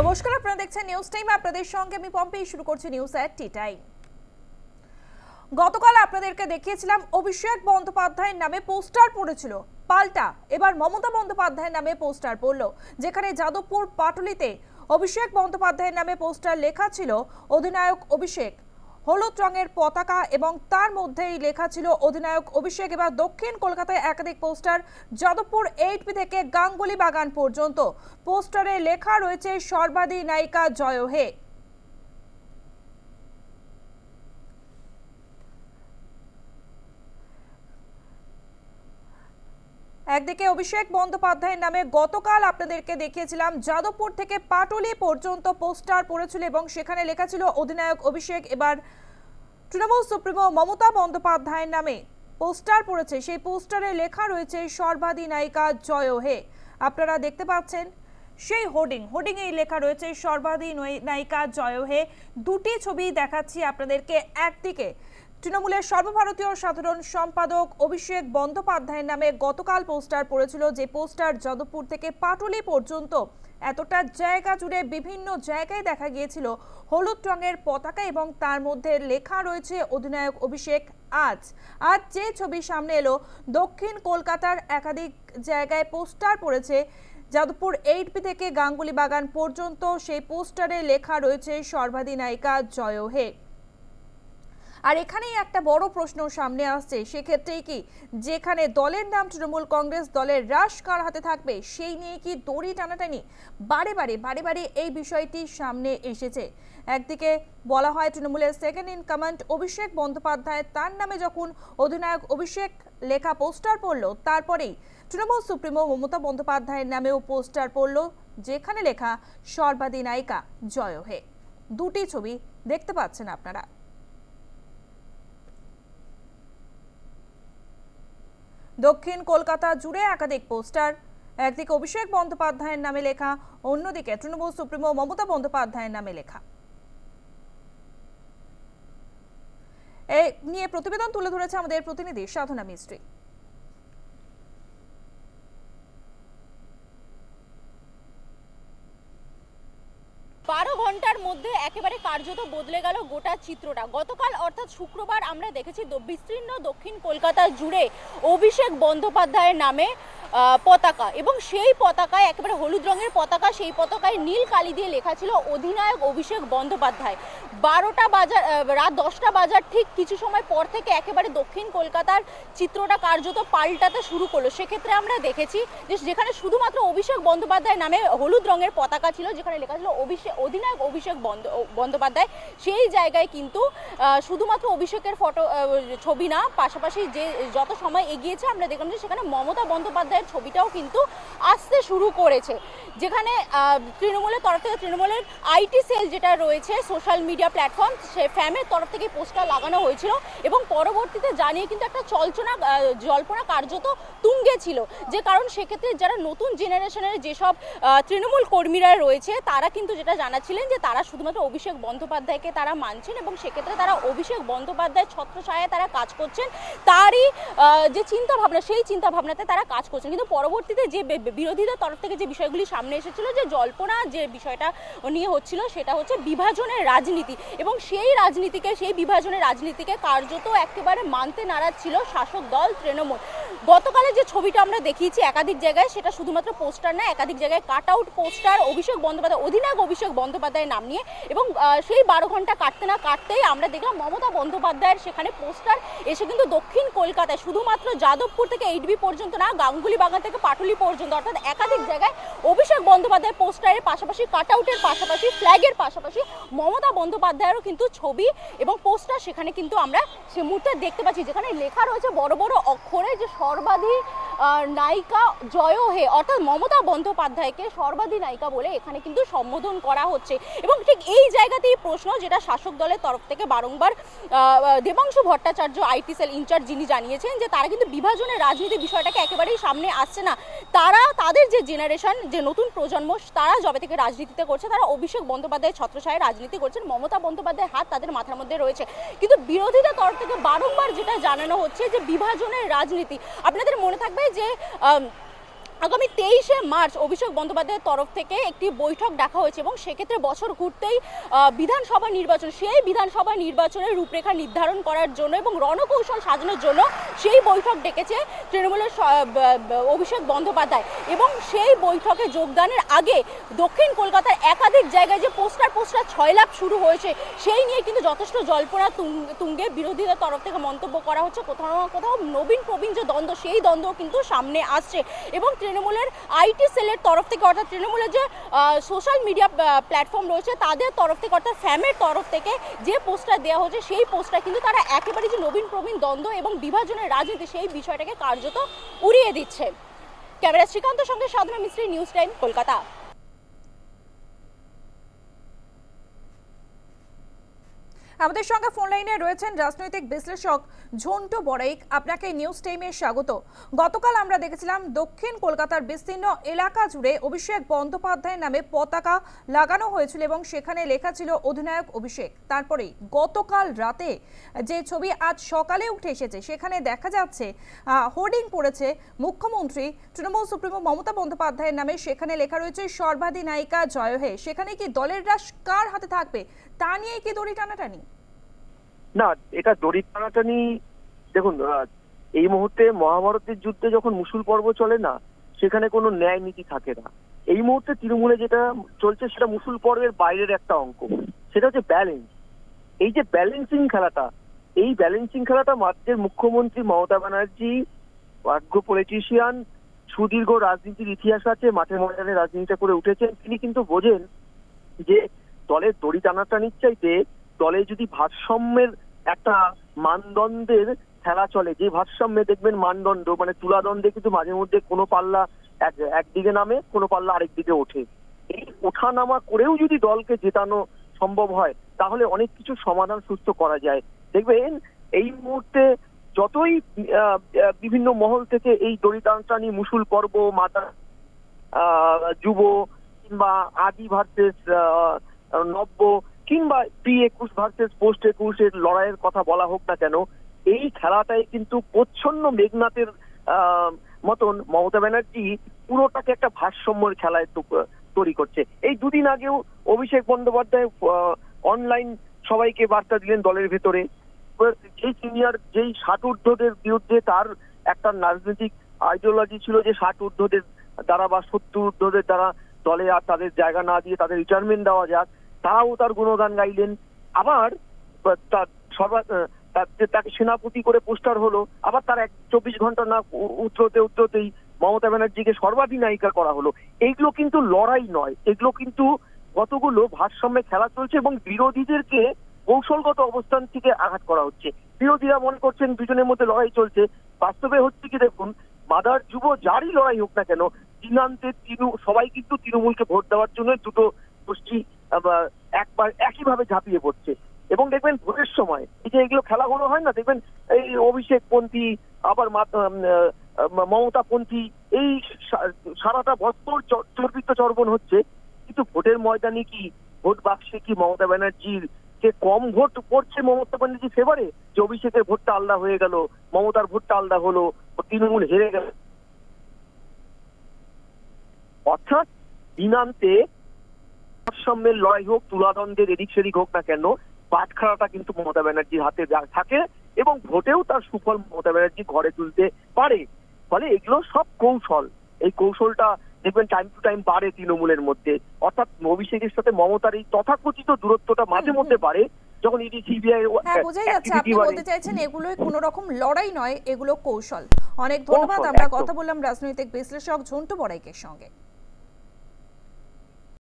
নমস্কার, আপনারা দেখছেন নিউজ টাইম আপনাদের সঙ্গে আমি পম্পি, শুরু করছি নিউজ অ্যাট টি টাইম গতকাল আপনাদেরকে দেখিয়েছিলাম, অভিষেক বন্দ্যোপাধ্যায়ের নামে পোস্টার পড়েছিল। পাল্টা, এবার মমতা বন্দ্যোপাধ্যায়ের নামে পোস্টার পড়ল, যেখানে যাদবপুর পাটুলিতে অভিষেক বন্দ্যোপাধ্যায়ের নামে পোস্টার লেখা ছিল, অধিনায়ক অভিষেক। হলুদ রঙের পতাকা এবং তার মধ্যেই লেখা ছিল অধিনায়ক অভিষেক। এবার দক্ষিণ কলকাতায় একাধিক পোস্টার, যাদবপুর এইট পি থেকে গাঙ্গুলি বাগান পর্যন্ত। পোস্টারে লেখা রয়েছে সর্বাধি নায়িকা জয় হে। একদিকে অভিষেক বন্দ্যোপাধ্যায়ের নামে গতকাল আপনাদেরকে দেখিয়েছিলাম, যাদবপুর থেকে পাটুলি পর্যন্ত পোস্টার পড়েছিল এবং সেখানে লেখা ছিল, অধিনায়ক অভিষেক এবার তৃণমূল সুপ্রিমো মমতা বন্দ্যোপাধ্যায়ের নামে পোস্টার পড়েছে। সেই পোস্টারে লেখা রয়েছে সর্বাদী নায়িকা জয় হে। আপনারা দেখতে পাচ্ছেন সেই হোর্ডিং। হোর্ডিং এই লেখা রয়েছে সর্বাদী নয়- নায়িকা জয় হে। দুটি ছবি দেখাচ্ছি আপনাদেরকে, একদিকে তৃণমূলের সর্বভারতীয় সাধারণ সম্পাদক অভিষেক বন্দ্যোপাধ্যায়ের নামে গতকাল পোস্টার পড়েছিল যে পোস্টার যাদবপুর থেকে পাটুলি পর্যন্ত এতটা জায়গা জুড়ে বিভিন্ন জায়গায় দেখা গিয়েছিল। হলুদ রঙের পতাকা এবং তার মধ্যে লেখা রয়েছে, অধিনায়ক অভিষেক, আজ। আজ যে ছবি সামনে এলো, দক্ষিণ কলকাতার একাধিক জায়গায় পোস্টার পড়েছে। যাদবপুর এইট পি থেকে গাঙ্গুলি বাগান পর্যন্ত সেই পোস্টারে লেখা রয়েছে, সর্বাধিনায়িকা জয় হে। আর এখানেই একটা বড় প্রশ্ন সামনে আসছে। সেক্ষেত্রেই কি যেখানে দলের নাম তৃণমূল কংগ্রেস, দলের রাশ কার হাতে থাকবে সেই নিয়ে কি দড়ি টানাটানি বারে বারে বারে বারে এই বিষয়টি সামনে এসেছে। একদিকে বলা হয় তৃণমূলের second in command Abhishek Bandyopadhyay, তার নামে যখন অধিনায়ক অভিষেক লেখা পোস্টার পড়ল, তারপরেই তৃণমূল সুপ্রিমো মমতা বন্দ্যোপাধ্যায়ের নামেও পোস্টার পড়ল, যেখানে লেখা সর্বাদী নায়িকা জয় হে। দুটি ছবি দেখতে পাচ্ছেন আপনারা। দক্ষিণ কলকাতা জুড়ে একাধিক পোস্টার। একদিকে অভিষেক বন্দ্যোপাধ্যায়ের নামে লেখা, অন্যদিকে তৃণমূল সুপ্রিমো মমতা বন্দ্যোপাধ্যায়ের নামে লেখা। এ নিয়ে প্রতিবেদন তুলে ধরেছে আমাদের প্রতিনিধি সাধনা মিস্ত্রি। বারো ঘণ্টার মধ্যে একেবারে কার্যত বদলে গেল গোটা চিত্রটা। গতকাল অর্থাৎ শুক্রবার আমরা দেখেছি বিস্তীর্ণ দক্ষিণ কলকাতা জুড়ে অভিষেক বন্দ্যোপাধ্যায়ের নামে পতাকা এবং সেই পতাকায় একেবারে হলুদ রঙের পতাকা, সেই পতাকায় নীল কালি দিয়ে লেখা ছিল অধিনায়ক অভিষেক বন্দ্যোপাধ্যায়। বারোটা বাজার রাত দশটা বাজার ঠিক কিছু সময় পর থেকে একেবারে দক্ষিণ কলকাতার চিত্রটা কার্যত পাল্টাতে শুরু করল। সেক্ষেত্রে আমরা দেখেছি যে, যেখানে শুধুমাত্র অভিষেক বন্দ্যোপাধ্যায় নামে হলুদ রঙের পতাকা ছিল, যেখানে লেখা ছিল অভিষেক অধিনায়ক অভিষেক বন্দ- বন্দ্যোপাধ্যায়, সেই জায়গায় কিন্তু শুধুমাত্র অভিষেকের ফটো ছবি না, পাশাপাশি যে যত সময় এগিয়েছে, আমরা দেখলাম যে সেখানে মমতা বন্দ্যোপাধ্যায়ের ছবিটাও কিন্তু আসতে শুরু করেছে। যেখানে তৃণমূলের তরফ থেকে, তৃণমূলের আইটি সেল যেটা রয়েছে, সোশ্যাল মিডিয়া প্ল্যাটফর্ম, সে ফ্যামের তরফ থেকে পোস্টার লাগানো হয়েছিল এবং পরবর্তীতে জানিয়ে কিন্তু একটা চলচনা জল্পনা কার্যত তুঙ্গে ছিল। যে কারণ সেক্ষেত্রে যারা নতুন জেনারেশনের যেসব তৃণমূল কর্মীরা রয়েছে, তারা কিন্তু যেটা জানাচ্ছিলেন যে তারা শুধুমাত্র অভিষেক বন্দ্যোপাধ্যায়কে তারা মানছেন এবং সেক্ষেত্রে তারা অভিষেক বন্দ্যোপাধ্যায়ের ছত্রছায়ায় তারা কাজ করছেন, তারই যে চিন্তা ভাবনা সেই চিন্তা ভাবনাতে তারা কাজ করছেন। কিন্তু পরবর্তীতে যে বিরোধীদের তরফ থেকে যে বিষয়গুলি সামনে এসেছিল, যে জল্পনা যে বিষয়টা নিয়ে হচ্ছিল, সেটা হচ্ছে বিভাজনের রাজনীতি। এবং সেই রাজনীতিকে, সেই বিভাজনের রাজনীতিকে কার্যত একেবারে মানতে নারাজ ছিল শাসক দল তৃণমূল। গতকালের যে ছবিটা আমরা দেখিয়েছি একাধিক জায়গায়, সেটা শুধুমাত্র পোস্টার না, একাধিক জায়গায় cut out poster, Abhishek Bandyopadhyay, অধিনায়ক অভিষেক বন্দ্যোপাধ্যায়ের নাম নিয়ে এবং সেই বারো ঘণ্টা কাটতে না কাটতেই আমরা দেখলাম মমতা বন্দ্যোপাধ্যায়ের সেখানে পোস্টার এসে কিন্তু দক্ষিণ কলকাতায়, শুধুমাত্র যাদবপুর থেকে এইটবি পর্যন্ত না গাঙ্গুলি বাগান থেকে পাটুলি পর্যন্ত, অর্থাৎ একাধিক জায়গায় অভিষেক বন্দ্যোপাধ্যায়ের পোস্টারের পাশাপাশি কাট আউটের পাশাপাশি, ফ্ল্যাগের পাশাপাশি মমতা বন্দ্যোপাধ্যায়েরও কিন্তু ছবি এবং পোস্টার সেখানে কিন্তু আমরা সে মুহূর্তে দেখতে পাচ্ছি, যেখানে লেখা রয়েছে বড় বড় অক্ষরে যে সর্বাধি আহ, নায়িকা জয় হে অর্থাৎ মমতা বন্দ্যোপাধ্যায়কে সর্বাধি নায়িকা বলে এখানে কিন্তু সম্বোধন করা হচ্ছে। এবং ঠিক এই জায়গাতেই প্রশ্ন যেটা শাসক দলের তরফ থেকে বারংবার Debangshu Bhattacharya IT cell in charge যিনি জানিয়েছেন যে তারা কিন্তু বিভাজনের রাজনীতি বিষয়টাকে একেবারেই সামনে আসছে না। তারা তাদের যে জেনারেশন যে নতুন প্রজন্ম তারা যবে থেকে রাজনীতিতে করছে তারা অভিষেক বন্দ্যোপাধ্যায় ছত্রছায় রাজনীতি করছেন মমতা বন্দ্যোপাধ্যায়ের হাত তাদের মাথার মধ্যে রয়েছে। কিন্তু বিরোধীদের তরফ থেকে বারংবার যেটা জানানো হচ্ছে যে বিভাজনের রাজনীতি আপনাদের মনে থাকবে যে আগামী তেইশে মার্চ অভিষেক বন্দ্যোপাধ্যায়ের তরফ থেকে একটি বৈঠক ডাকা হয়েছে এবং সেক্ষেত্রে বছর ঘুরতেই বিধানসভা নির্বাচন, সেই বিধানসভা নির্বাচনের রূপরেখা নির্ধারণ করার জন্য এবং রণকৌশল সাজানোর জন্য সেই বৈঠক ডেকেছে তৃণমূলের অভিষেক বন্দ্যোপাধ্যায় এবং সেই বৈঠকে যোগদানের আগে দক্ষিণ কলকাতার একাধিক জায়গায় যে পোস্টার পোস্টার ছয় লাখ শুরু হয়েছে, সেই নিয়ে কিন্তু যথেষ্ট জল্পনা তুঙ্গে বিরোধীদের তরফ থেকে মন্তব্য করা হচ্ছে। কোথাও না কোথাও নবীন প্রবীণ যে দ্বন্দ্ব, সেই দ্বন্দ্ব কিন্তু সামনে আসছে। এবং তৃণমূলের আইটি সেলের তরফ থেকে, অর্থাৎ তৃণমূলের যে সোশ্যাল মিডিয়া প্ল্যাটফর্ম রয়েছে, তাদের তরফ থেকে, অর্থাৎ ফ্যামের তরফ থেকে যে পোস্টার দেওয়া হচ্ছে, সেই পোস্টার কিন্তু তারা একেবারে যে নবীন প্রবীণ দ্বন্দ্ব এবং বিভাজনের রাজনীতি, সেই বিষয়টাকে কার্যত উড়িয়ে দিচ্ছে। ক্যামেরা শ্রীকান্ত সঙ্গে সাধনা মিস্ত্রি নিউজ টাইম কলকাতা। আমাদের সঙ্গে ফোন লাইনে রয়েছেন রাজনৈতিক বিশ্লেষক ঝন্টু বড়াইক। আপনাকে নিউজ টাইমে স্বাগত। গতকাল আমরা দেখেছিলাম দক্ষিণ কলকাতার বিস্তীর্ণ এলাকা জুড়ে অভিষেক বন্দ্যোপাধ্যায়ের নামে পতাকা লাগানো হয়েছিল এবং সেখানে লেখা ছিল অধিনায়ক অভিষেক। তারপরে গতকাল রাতে যে ছবি আজ সকালে উঠে এসেছে, সেখানে দেখা যাচ্ছে হোর্ডিং পড়েছে মুখ্যমন্ত্রী তৃণমূল সুপ্রিমো মমতা বন্দ্যোপাধ্যায়ের নামে। সেখানে লেখা রয়েছে, সর্বাধিনায়িকা জয় হে। সেখানে কি দলের রাশ কার হাতে থাকবে তা নিয়ে কি দড়ি টানাটানি? না, এটা দড়ি টানাটানি, দেখুন এই মুহূর্তে মহাভারতের যুদ্ধে যখন মুসুল পর্ব চলে না, সেখানে কোনো ন্যায় নীতি থাকে না। এই মুহূর্তে তৃণমূলে যেটা চলছে, সেটা মুসুল পর্বের বাইরের একটা অঙ্ক সেটা হচ্ছে ব্যালেন্স এই যে ব্যালেন্সিং খেলাটা, এই ব্যালেন্সিং খেলাটা রাজ্যের মুখ্যমন্ত্রী মমতা ব্যানার্জি, ভাগ্য পলিটিশিয়ান সুদীর্ঘ রাজনীতির ইতিহাস আছে, মাঠে ময়দানে রাজনীতিটা করে উঠেছেন। তিনি কিন্তু বোঝেন যে দলের দড়ি টানাটানির চাইতে দলে যদি ভারসাম্যের একটা মানদণ্ডের খেলা চলে, যে ভারসাম্যে দেখবেন মানদণ্ড মানে তুলাদণ্ডে কিন্তু মাঝে মধ্যে কোনো পাল্লা এক, একদিকে নামে, কোনো পাল্লা আরেক দিকে ওঠে। এই ওঠা নামা করেও যদি দলকে জেতানো সম্ভব হয়, তাহলে অনেক কিছু সমাধান সুস্থ করা যায়। দেখবেন, এই মুহূর্তে যতই বিভিন্ন মহল থেকে এই দড়ি টানাটানি মুসুল পর্ব, মাতা যুব কিংবা আদি ভার্সেস নব্য কিংবা প্রি একুশ ভার্সেস পোস্ট একুশের লড়াইয়ের কথা বলা হোক না কেন, এই খেলাটাই কিন্তু প্রচ্ছন্ন মেঘনাথের মতন মমতা ব্যানার্জি পুরোটাকে একটা ভারসাম্যের খেলায় তৈরি করছে। এই দুদিন আগেও অভিষেক বন্দ্যোপাধ্যায় অনলাইন সবাইকে বার্তা দিলেন দলের ভেতরে। যেই সিনিয়র যেই ষাট ঊর্ধ্বদের বিরুদ্ধে তার একটা রাজনৈতিক আইডিওলজি ছিল যে ষাট ঊর্ধ্বদের দ্বারা বা সত্তর ঊর্ধ্বদের দ্বারা দলে আর তাদের জায়গা না দিয়ে তাদের রিটায়ারমেন্ট দেওয়া যাক তারাও তার গুণগান গাইলেন। আবার তার সর্বা তাকে সেনাপতি করে পোস্টার হলো, আবার তার এক চব্বিশ ঘণ্টা না উ- উতরোতে, উতরোতেই মমতা ব্যানার্জিকে সর্বাধিনায়িকা করা হলো। এইগুলো কিন্তু লড়াই নয়। এগুলো কিন্তু কতগুলো ভারসাম্যে খেলা চলছে এবং বিরোধীদেরকে কৌশলগত অবস্থান থেকে আঘাত করা হচ্ছে। বিরোধীরা মনে করছেন দুজনের মধ্যে লড়াই চলছে। বাস্তবে হচ্ছে কি দেখুন, মাদার যুব যারই লড়াই হোক না কেন, দিনান্তে তৃণু সবাই কিন্তু তৃণমূলকে ভোট দেওয়ার জন্য দুটো গোষ্ঠী একবার একইভাবে ঝাঁপিয়ে পড়ছে। এবং দেখবেন ভোটের সময়, এই যে এগুলো খেলাগুলো হয় না, দেখবেন এই অভিষেক পন্থী আবার মমতা পন্থী এই সারাটা বছর চর্বিত চর্বণ হচ্ছে। কিন্তু ভোটের ময়দানে কি, ভোট বাক্সে কি মমতা ব্যানার্জির যে কম ভোট পড়ছে মমতা ব্যানার্জি ফেভারে যে অভিষেকের ভোটটা আলাদা হয়ে গেল, মমতার ভোটটা আলাদা হলো তৃণমূল হেরে গেল। অর্থাৎ দিনান্তে ভারসাম্যের লড়াই হোক তুলাদণ্ডের এদিক সেদিক হোক না কেন বাটখারাটা কিন্তু মমতা ব্যানার্জির হাতে থাকে এবং ভোটেও তার সুফল মমতা ব্যানার্জি ঘরে তুলতে পারে। ফলে এগুলো সব কৌশল। এই কৌশলটা দেখবেন টাইম টু টাইম বাড়ে তৃণমূলের মধ্যে। অর্থাৎ অভিষেকের সাথে মমতার এই তথাকথিত দূরত্বটা মাঝে মধ্যে বাড়ে যখন ইডি সিবিআই হ্যাঁ বোঝাই যাচ্ছে আপনি বলতে চাইছেন এগুলোই কোনো রকম লড়াই নয় এগুলো কৌশল। অনেক ধন্যবাদ আমরা কথা বললাম রাজনৈতিক বিশ্লেষক ঝন্টু বড়াইকের সঙ্গে।